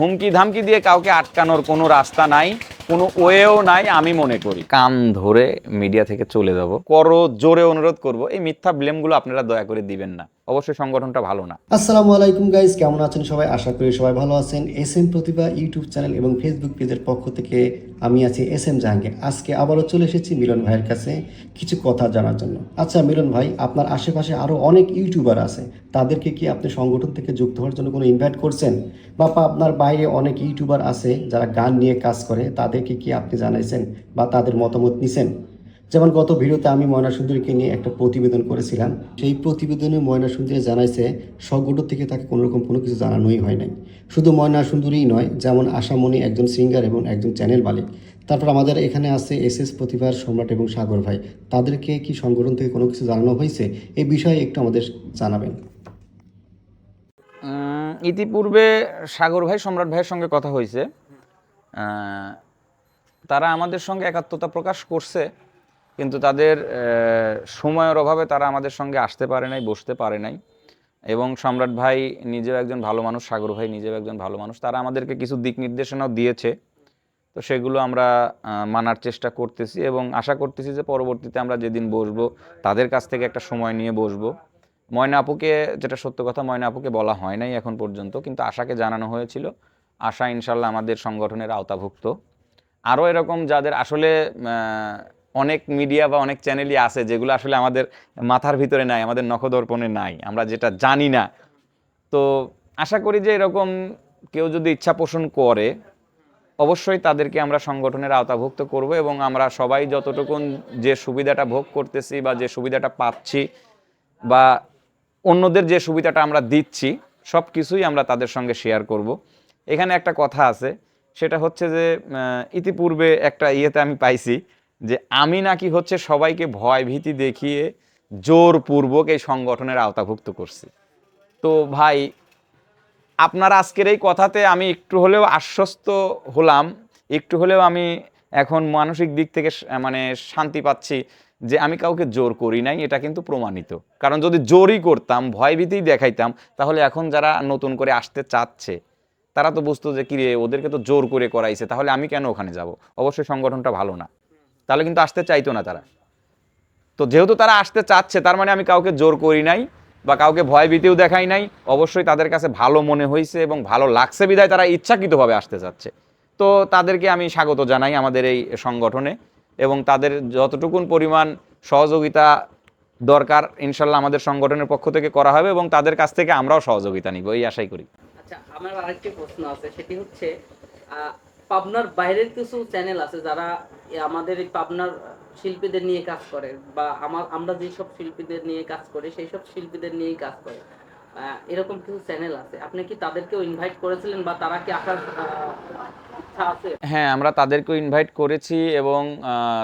হুমকি ধামকি দিয়ে কাউকে আটকানোর কোনো রাস্তা নাই কোনো ওয়েও নাই আমি মনে করি। কান ধরে মিডিয়া থেকে চলে যাব। করো জোরে অনুরোধ করব এই মিথ্যা ব্লেমগুলো আপনারা দয়া করে দিবেন না। অবশ্যই সংগঠনটা ভালো না। আসসালামু আলাইকুম গাইজ কেমন আছেন সবাই? আশা করি সবাই ভালো আছেন। S M Protibha YouTube channel এবং ফেসবুক পেজের পক্ষ থেকে আমি আছি এস এম জাহাঙ্গীর। আজকে আবারও চলে এসেছি মিলন ভাইয়ের কাছে কিছু কথা জানার জন্য। আচ্ছা মিলন ভাই, আপনার আশেপাশে আরও অনেক ইউটিউবার আছে। তাদেরকে কি আপনি সংগঠন থেকে যুক্ত হওয়ার জন্য কোনো ইনভাইট করছেন? বা আপনার বাইরে অনেক ইউটিউবার আছে যারা গান নিয়ে কাজ করে, তাদেরকে কি আপনি জানাইছেন বা তাদের মতামত নিছেন? যেমন গত ভিডিওতে আমি ময়না সুন্দরীকে নিয়ে একটা প্রতিবেদন করেছিলাম। সেই প্রতিবেদনে ময়না সুন্দরী জানাইছে সংগঠন থেকে তাকে কোনো রকম কোনো কিছু জানানোই হয় নাই। শুধু ময়না সুন্দরীই নয়, যেমন আশামণি একজন সিঙ্গার এবং একজন চ্যানেল মালিক। তারপর আমাদের এখানে আছে এস এস প্রতিভার সম্রাট এবং সাগর ভাই। তাদেরকে কি সংগঠন থেকে কোনো কিছু জানানো হয়েছে? এই বিষয়ে একটু আমাদের জানাবেন। ইতিপূর্বে সাগর ভাই, সম্রাট ভাইয়ের সঙ্গে কথা হয়েছে। তারা আমাদের সঙ্গে একাত্মতা প্রকাশ করছে। কিন্তু তাদের সময়ের অভাবে তারা আমাদের সঙ্গে আসতে পারে নাই, বসতে পারে নাই। এবং সম্রাট ভাই নিজেও একজন ভালো মানুষ, সাগর ভাই নিজেও একজন ভালো মানুষ। তারা আমাদেরকে কিছু দিক নির্দেশনাও দিয়েছে। তো সেগুলো আমরা মানার চেষ্টা করতেছি এবং আশা করতেছি যে পরবর্তীতে আমরা যেদিন বসবো, তাদের কাছ থেকে একটা সময় নিয়ে বসবো। ময়না আপুকে, যেটা সত্য কথা, ময়না আপুকে বলা হয় নাই এখন পর্যন্ত, কিন্তু আশাকে জানানো হয়েছিল। আশা ইনশাল্লাহ আমাদের সংগঠনের আওতাভুক্ত। আরও এরকম যাদের আসলে অনেক মিডিয়া বা অনেক চ্যানেলই আছে যেগুলো আসলে আমাদের মাথার ভিতরে নাই, আমাদের নখদর্পণে নাই, আমরা যেটা জানি না। তো আশা করি যে এরকম কেউ যদি ইচ্ছা পোষণ করে, অবশ্যই তাদেরকে আমরা সংগঠনের আওতাভুক্ত করব এবং আমরা সবাই যতটুকুন যে সুবিধাটা ভোগ করতেছি বা যে সুবিধাটা পাচ্ছি বা অন্যদের যে সুবিধাটা আমরা দিচ্ছি সব কিছুই আমরা তাদের সঙ্গে শেয়ার করব। এখানে একটা কথা আছে, সেটা হচ্ছে যে ইতিপূর্বে একটা ইয়েতে আমি পাইছি যে আমি নাকি হচ্ছে সবাইকে ভয় ভীতি দেখিয়ে জোরপূর্বক এই সংগঠনের আওতাভুক্ত করছি। তো ভাই, আপনার আজকের এই কথাতে আমি একটু হলেও আশ্বস্ত হলাম, একটু হলেও আমি এখন মানসিক দিক থেকে মানে শান্তি পাচ্ছি যে আমি কাউকে জোর করি নাই, এটা কিন্তু প্রমাণিত। কারণ যদি জোরই করতাম ভয়ভীতিই দেখাইতাম, তাহলে এখন যারা নতুন করে আসতে চাচ্ছে, তারা তো বুঝতো যে, কিরে, ওদেরকে তো জোর করে করাইছে, তাহলে আমি কেন ওখানে যাব? অবশ্যই সংগঠনটা ভালো না। তাহলে কিন্তু আসতে চাইতো না তারা। তো যেহেতু তারা আসতে চাচ্ছে, তার মানে আমি কাউকে জোর করি নাই বা কাউকে ভয় ভীতিও দেখাই নাই। অবশ্যই তাদের কাছে ভালো মনে হয়েছে এবং ভালো লাগছে। বিধায় তারা ইচ্ছাকৃতভাবে আসতে চাচ্ছে। তো তাদেরকে আমি স্বাগত জানাই আমাদের এই সংগঠনে এবং তাদের যতটুকুন পরিমাণ সহযোগিতা দরকার ইনশাল্লাহ আমাদের সংগঠনের পক্ষ থেকে করা হবে এবং তাদের কাছ থেকে আমরাও সহযোগিতা নিব, এই আশাই করি। আচ্ছা আমার আরেকটি প্রশ্ন আছে। সেটি হচ্ছে পাবনার বাইরের কিছু চ্যানেল আছে যারা আমাদের এই পাবনার শিল্পীদের নিয়ে কাজ করে বা আমার আমরা যেসব শিল্পীদের নিয়ে কাজ করি সেই সব শিল্পীদের নিয়েই কাজ করে। এরকম কিছু চ্যানেল আছে। আপনি কি তাদেরকেও ইনভাইট করেছিলেন বা তারা কি আসার আছে? হ্যাঁ আমরা তাদেরকেও ইনভাইট করেছি এবং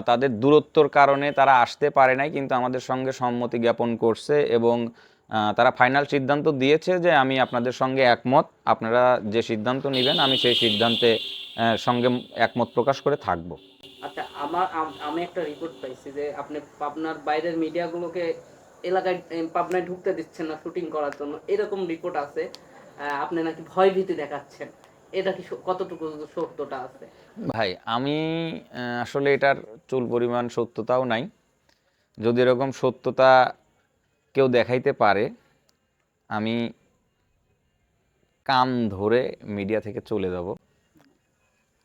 তাদের দূরত্বর কারণে তারা আসতে পারে নাই, কিন্তু আমাদের সঙ্গে সম্মতি জ্ঞাপন করছে এবং তারা ফাইনাল সিদ্ধান্ত দিয়েছে যে আমি আপনাদের সঙ্গে একমত। আপনারা যে সিদ্ধান্ত নেবেন, আমি সেই সিদ্ধান্তে সঙ্গে একমত প্রকাশ করে থাকব। আচ্ছা আমার আমি একটা রিপোর্ট পাইছি যে আপনি পাবনার বাইরের মিডিয়াগুলোকে এলাকায় পাবনায় ঢুকতে দিচ্ছেন না শুটিং করার জন্য। এরকম রিপোর্ট আছে আপনি নাকি ভয় ভীতি দেখাচ্ছেন। এটা কি কতটুকু সত্যটা আছে? ভাই আমি আসলে এটার চুল পরিমাণ সত্যতাও নাই। যদি এরকম সত্যতা কেউ দেখাইতে পারে আমি কান ধরে মিডিয়া থেকে চলে যাব।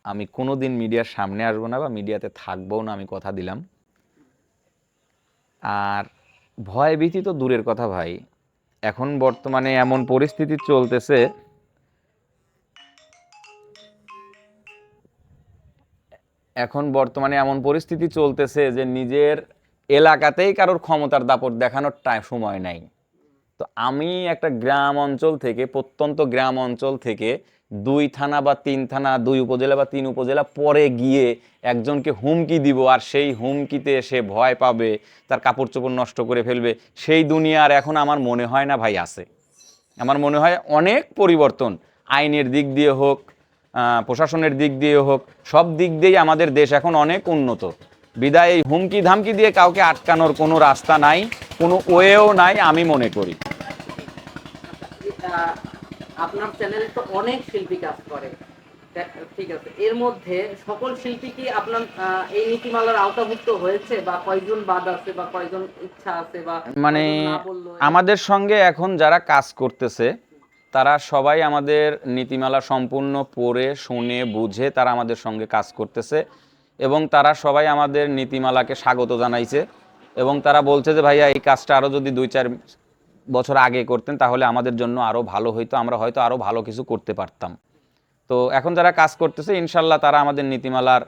আমি কোনো দিন মিডিয়ার সামনে আসব না বা মিডিয়াতে থাকবও না, আমি কথা দিলাম। আর ভয় ভীতি তো দূরের কথা ভাই। এখন বর্তমানে এমন পরিস্থিতি চলতেছে, এখন বর্তমানে এমন পরিস্থিতি চলতেছে যে নিজের এলাকাতেই কারোর ক্ষমতার দাপট দেখানোর সময় নাই। তো আমি একটা গ্রাম অঞ্চল থেকে, প্রত্যন্ত গ্রাম অঞ্চল থেকে দুই থানা বা তিন থানা, দুই উপজেলা বা তিন উপজেলা পরে গিয়ে একজনকে হুমকি দিব আর সেই হুমকিতে সে ভয় পাবে, তার কাপড় চোপড় নষ্ট করে ফেলবে, সেই দুনিয়ার এখন আমার মনে হয় না ভাই আছে। আমার মনে হয় অনেক পরিবর্তন, আইনের দিক দিয়ে হোক প্রশাসনের দিক দিয়ে হোক, সব দিক দিয়েই আমাদের দেশ এখন অনেক উন্নত। বিদায়, এই হুমকি ধামকি দিয়ে কাউকে আটকানোর কোনো রাস্তা নাই, কোনো ওয়েও নাই আমি মনে করি। আপনার চ্যানেলে তো অনেক শিল্পী কাজ করে। ঠিক আছে। এর মধ্যে সকল শিল্পী কি আপনার এই নীতিমালার আওতাভুক্ত হয়েছে? বা কয়জন বাদ আছে বা কয়জন ইচ্ছা আছে বা মানে? আমাদের সঙ্গে এখন যারা কাজ করতেছে তারা সবাই আমাদের নীতিমালা সম্পূর্ণ পড়ে শুনে বুঝে তারা আমাদের সঙ্গে কাজ করতেছে এবং তারা সবাই আমাদের নীতিমালাকে স্বাগত জানাইছে এবং তারা বলছে যে ভাইয়া এই কাজটা আরও যদি দুই চার বছর আগে করতেন তাহলে আমাদের জন্য আরও ভালো হইতো আমরা হয়তো আরও ভালো কিছু করতে পারতাম। তো এখন যারা কাজ করতেছে ইনশাল্লাহ তারা আমাদের নীতিমালার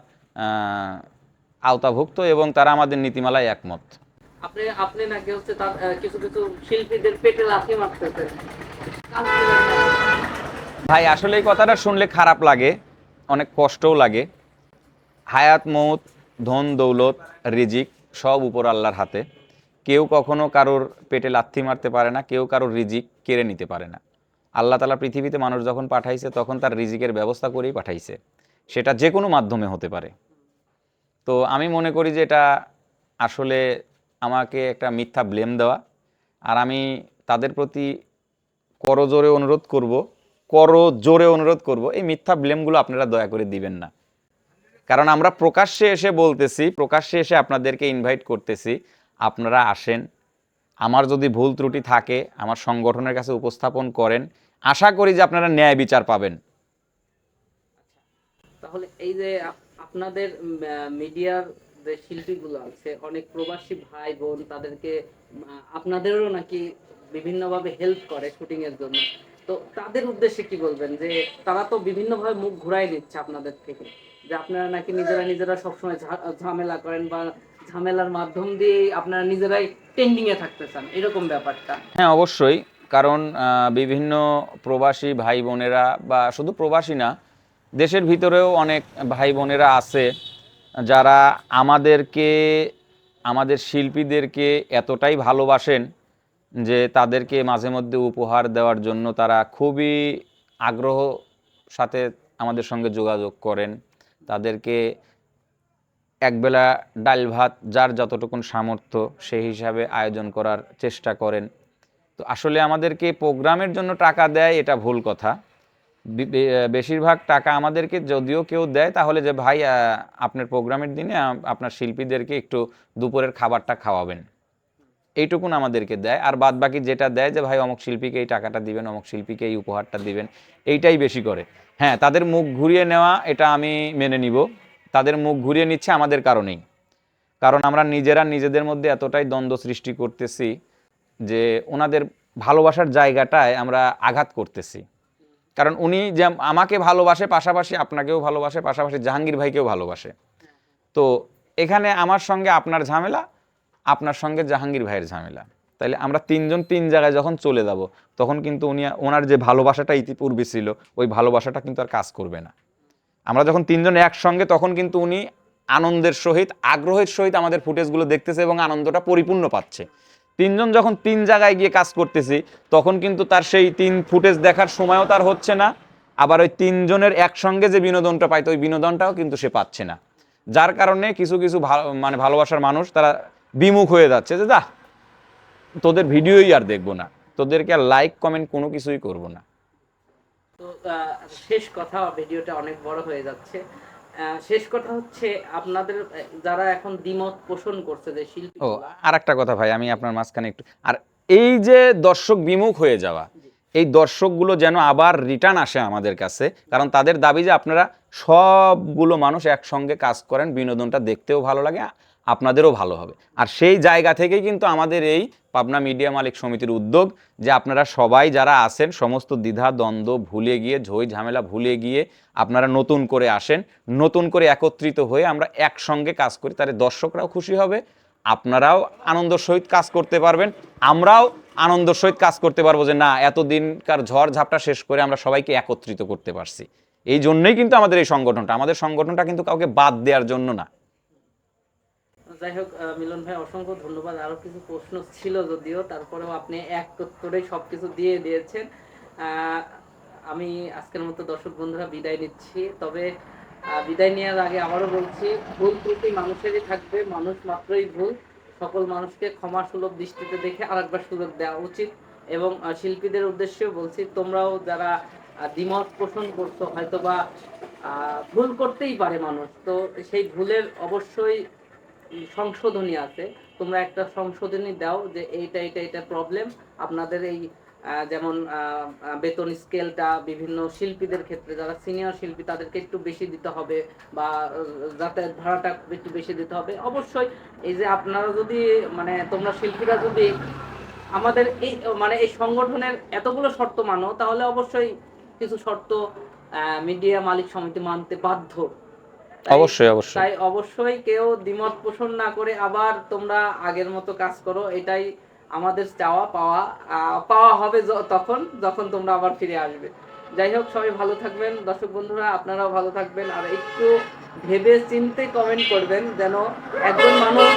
আওতাভুক্ত এবং তারা আমাদের নীতিমালায় একমত। আপনি আপনি নাকি হচ্ছে তার কিছু কিছু শিল্পীদের পেটে লাথি মারতেছেন। কাজ দিলেন না। ভাই আসলে এই কথাটা শুনলে খারাপ লাগে অনেক কষ্টও লাগে। হায়াত মৌত ধন দৌলত রিজিক সব উপর আল্লাহর হাতে। কেউ কখনো কারোর পেটে লাথি মারতে পারে না, কেউ কারোর রিজিক কেড়ে নিতে পারে না। আল্লাহ তালা পৃথিবীতে মানুষ যখন পাঠাইছে, তখন তার রিজিকের ব্যবস্থা করেই পাঠাইছে। সেটা যে কোনো মাধ্যমে হতে পারে। তো আমি মনে করি যে এটা আসলে আমাকে একটা মিথ্যা ব্লেম দেওয়া। আর আমি তাদের প্রতি করজোরে অনুরোধ করব করো জোরে অনুরোধ করব, এই মিথ্যা ব্লেমগুলো আপনারা দয়া করে দিবেন না। কারণ আমরা প্রকাশ্যে এসে বলতেছি, প্রকাশ্যে এসে আপনাদেরকে ইনভাইট করতেছি। আপনারা আসেন। আমার যদি ভুল ত্রুটি থাকে, আমার সংগঠনের কাছে উপস্থাপন করেন। আশা করি যে আপনারা ন্যায় বিচার পাবেন। তাহলে এই যে আপনাদের মিডিয়ার যে শিল্পীগুলো আছে, অনেক প্রবাসী ভাই বোন তাদেরকে আপনাদেরও নাকি বিভিন্নভাবে হেল্প করে শুটিং এর জন্য। তো তাদের উদ্দেশ্যে কি বলবেন? যে তারা তো বিভিন্নভাবে মুখ ঘুরাই নিচ্ছে আপনাদের থেকে। যে আপনারা নাকি নিজেরা নিজেরা সবসময় ঝামেলা করেন বা ঝামেলার মাধ্যম দিয়ে আপনারা নিজেরাই ট্রেন্ডিং এ থাকতে চান। এরকম ব্যাপারটা। হ্যাঁ অবশ্যই। কারণ বিভিন্ন প্রবাসী ভাই বোনেরা বা শুধু প্রবাসী না, দেশের ভিতরেও অনেক ভাই বোনেরা আছে যারা আমাদেরকে, আমাদের শিল্পীদেরকে এতটাই ভালোবাসেন যে তাদেরকে মাঝে মধ্যে উপহার দেওয়ার জন্য তারা খুবই আগ্রহ সাথে আমাদের সঙ্গে যোগাযোগ করেন। তাদেরকে একবেলা ডাল ভাত, যার যতটুকুন সামর্থ্য, সেই হিসাবে আয়োজন করার চেষ্টা করেন। তো আসলে আমাদেরকে প্রোগ্রামের জন্য টাকা দেয়, এটা ভুল কথা। বেশিরভাগ টাকা আমাদেরকে যদিও কেউ দেয়, তাহলে যে ভাই আপনার প্রোগ্রামের দিনে আপনার শিল্পীদেরকে একটু দুপুরের খাবারটা খাওয়াবেন। এইটুকুন আমাদেরকে দেয়। আর বাদ বাকি যেটা দেয় যে, ভাই, অমুক শিল্পীকে এই টাকাটা দিবেন, অমুক শিল্পীকে এই উপহারটা দিবেন। এইটাই বেশি করে। হ্যাঁ তাদের মুখ ঘুরিয়ে নেওয়া, এটা আমি মেনে নিব। তাদের মুখ ঘুরিয়ে নিচ্ছে আমাদের কারণেই। কারণ আমরা নিজেরা নিজেদের মধ্যে এতটাই দ্বন্দ্ব সৃষ্টি করতেছি যে, ওনাদের ভালোবাসার জায়গাটায় আমরা আঘাত করতেছি। কারণ উনি যে আমাকে ভালোবাসে, পাশাপাশি আপনাকেও ভালোবাসে, পাশাপাশি জাহাঙ্গীর ভাইকেও ভালোবাসে। তো এখানে আমার সঙ্গে আপনার ঝামেলা আপনার সঙ্গে জাহাঙ্গীর ভাইয়ের ঝামেলা। তাইলে আমরা তিনজন তিন জায়গায় যখন চলে যাব, তখন কিন্তু উনি ওনার যে ভালোবাসাটা ইতিপূর্বে ছিল, ওই ভালোবাসাটা কিন্তু আর কাজ করবে না। আমরা যখন তিনজন একসঙ্গে, তখন কিন্তু উনি আনন্দের সহিত, আগ্রহের সহিত আমাদের ফুটেজগুলো দেখতেছে এবং আনন্দটা পরিপূর্ণ পাচ্ছে। তিনজন যখন তিন জায়গায় গিয়ে কাজ করতেছি, তখন কিন্তু তার সেই তিন ফুটেজ দেখার সময়ও তার হচ্ছে না। আবার ওই তিনজনের একসঙ্গে যে বিনোদনটা পাইতো, ওই বিনোদনটাও কিন্তু সে পাচ্ছে না। যার কারণে কিছু কিছু ভালো মানে ভালোবাসার মানুষ, তারা বিমুখ হয়ে যাচ্ছে যে দা তোদের ভিডিওই আর দেখব না। তোদেরকে আর লাইক কমেন্ট কোনো কিছুই করব না। তো শেষ কথা ভিডিওটা অনেক বড় হয়ে যাচ্ছে। শেষ কথা হচ্ছে আপনাদের যারা এখন দ্বিমত পোষণ করছে যে শিল্পী ও আর একটা কথা ভাই আমি আপনার মাঝখানে একটু আর এই যে দর্শক বিমুখ হয়ে যাওয়া এই দর্শকগুলো যেন আবার রিটার্ন আসে আমাদের কাছে কারণ তাদের দাবি যে আপনারা সবগুলো মানুষ একসঙ্গে কাজ করেন বিনোদনটা দেখতেও ভালো লাগে আপনাদেরও ভালো হবে। আর সেই জায়গা থেকেই কিন্তু আমাদের এই পাবনা মিডিয়া মালিক সমিতির উদ্যোগ যে আপনারা সবাই যারা আসেন সমস্ত দ্বিধা, দ্বন্দ্ব ভুলে গিয়ে, ঝই ঝামেলা ভুলে গিয়ে আপনারা নতুন করে আসেন, নতুন করে একত্রিত হয়ে আমরা একসঙ্গে কাজ করি, তাহলে দর্শকরাও খুশি হবে, আপনারাও আনন্দের সহিত কাজ করতে পারবেন, আমরাও আনন্দের সহিত কাজ করতে পারব যে না, এতদিনকার ঝড় ঝাপটা শেষ করে আমরা সবাইকে একত্রিত করতে পারছি। এই জন্যই কিন্তু আমাদের এই সংগঠনটা, আমাদের সংগঠনটা কিন্তু কাউকে বাদ দেওয়ার জন্য না। যাই হোক মিলন ভাই, অসংখ্য ধন্যবাদ। আরও কিছু প্রশ্ন ছিল যদিও, তারপরেও আপনি এক উত্তরে সবকিছু দিয়ে দিয়েছেন। আমি আজকের মতো দর্শক বন্ধুরা বিদায় নিচ্ছি। তবে বিদায় নেওয়ার আগে আবারও বলছি, ভুল ত্রুটি মানুষেরই থাকবে, মানুষ মাত্রই ভুল। সকল মানুষকে ক্ষমা সুলভ দৃষ্টিতে দেখে আরেকবার সুযোগ দেওয়া উচিত। এবং শিল্পীদের উদ্দেশ্যেও বলছি, তোমরাও যারা দ্বিমত পোষণ করছ হয়তো বা ভুল করতেই পারে মানুষ। তো সেই ভুলের অবশ্যই সংশোধনী আছে। তোমরা একটা সংশোধনী দাও যে এইটা এটা এটা প্রবলেম আপনাদের এই যেমন বেতন স্কেলটা, বিভিন্ন শিল্পীদের ক্ষেত্রে, যারা সিনিয়র শিল্পী, তাদেরকে একটু বেশি দিতে হবে বা যাতায়াত ভাড়াটা একটু বেশি দিতে হবে। অবশ্যই এই যে আপনারা যদি মানে তোমরা শিল্পীরা যদি আমাদের এই মানে এই সংগঠনের এতগুলো শর্ত মানো, তাহলে অবশ্যই কিছু শর্ত মিডিয়া মালিক সমিতি মানতে বাধ্য। অবশ্যই অবশ্যই। তাই অবশ্যই কেউ দ্বিমত পোষণ না করে আবার তোমরা আগের মতো কাজ করো এটাই আমাদের চাওয়া পাওয়া পাওয়া হবে তখন যখন তোমরা আবার ফিরে আসবে। যাই হোক সবাই ভালো থাকবেন। দর্শক বন্ধুরা আপনারাও ভালো থাকবেন। আর একটু ভেবে চিন্তে কমেন্ট করবেন যেন একজন মানুষ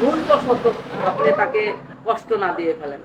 ভুলবশত আপনি তাকে কষ্ট না দিয়ে ফেলেন।